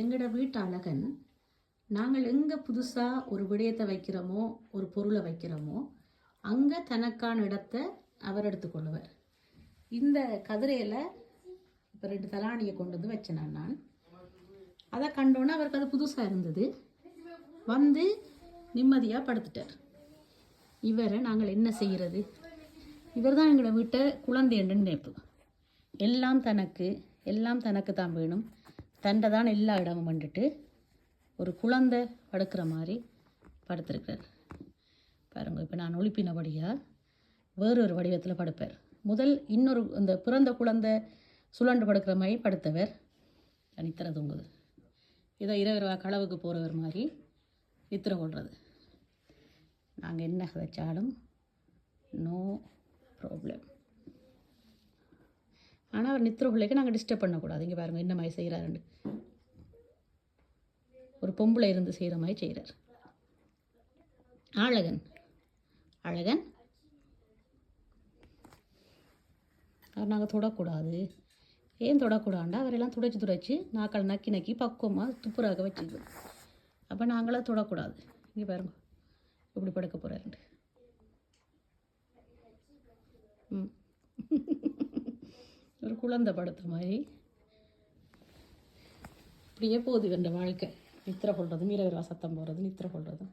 எங்களோட வீட்டு அழகன் நாங்கள் எங்கே புதுசாக ஒரு விடயத்தை வைக்கிறோமோ ஒரு பொருளை வைக்கிறோமோ அங்கே தனக்கான இடத்தை அவர் எடுத்துக்கொள்ளுவார் இந்த கதிரையில் இப்போ ரெண்டு தலாணியை கொண்டு வந்து வச்சேன் நான். அதை கண்டோன்னே அவருக்கு அது புதுசாக இருந்தது. வந்து நிம்மதியாக படுத்துட்டார். இவரை நாங்கள் என்ன செய்கிறது இவர் தான் எங்களை வீட்டை குழந்தை என்று நினைப்பு எல்லாம் தனக்கு எல்லாம் தனக்கு தான் வேணும். தண்டை தான் எல்லா இடமும் வந்துட்டு ஒரு குழந்தை படுக்கிற மாதிரி படுத்திருக்கிறார் பாருங்கள் இப்போ நான் ஒளிப்பினபடியாக வேறொரு வடிவத்தில் படுப்பார். முதல் இன்னொரு இந்த பிறந்த குழந்தை சுழண்டு படுக்கிற மாதிரி படுத்தவர். நித்திர தூங்குது இதை இரவு களவுக்கு போகிறவர் மாதிரி நித்திர கொள்வது நாங்கள் என்ன கதைச்சாலும் நோ ப்ராப்ளம் ஆனால் அவர் நித்திர பிள்ளைக்கு நாங்கள் டிஸ்டர்ப் பண்ணக்கூடாது இங்கே பாருங்கள் என்ன மாதிரி செய்கிறாருன்னு ஒரு பொம்பளை இருந்து செய்கிற மாதிரி செய்கிறார் அழகன். அழகன். அவர் நாங்கள் தொடக்கூடாது. ஏன் தொடக்கூடாண்டா அவரெல்லாம் துடைச்சி துடைச்சி நாக்கள் நக்கி நக்கி பக்குவமாக துப்புராக வச்சுக்கணும் அப்போ நாங்களாம் தொடக்கூடாது. இங்கே பாருங்க இப்படி படுக்க போகிறாருண்டு ம். ஒரு குழந்தை படுத்த மாதிரி. இப்படியே போகுது என்ற வாழ்க்கை. நித்திர கொள்வது இரவு சத்தம் போடுறது நித்திர கொள்றதும்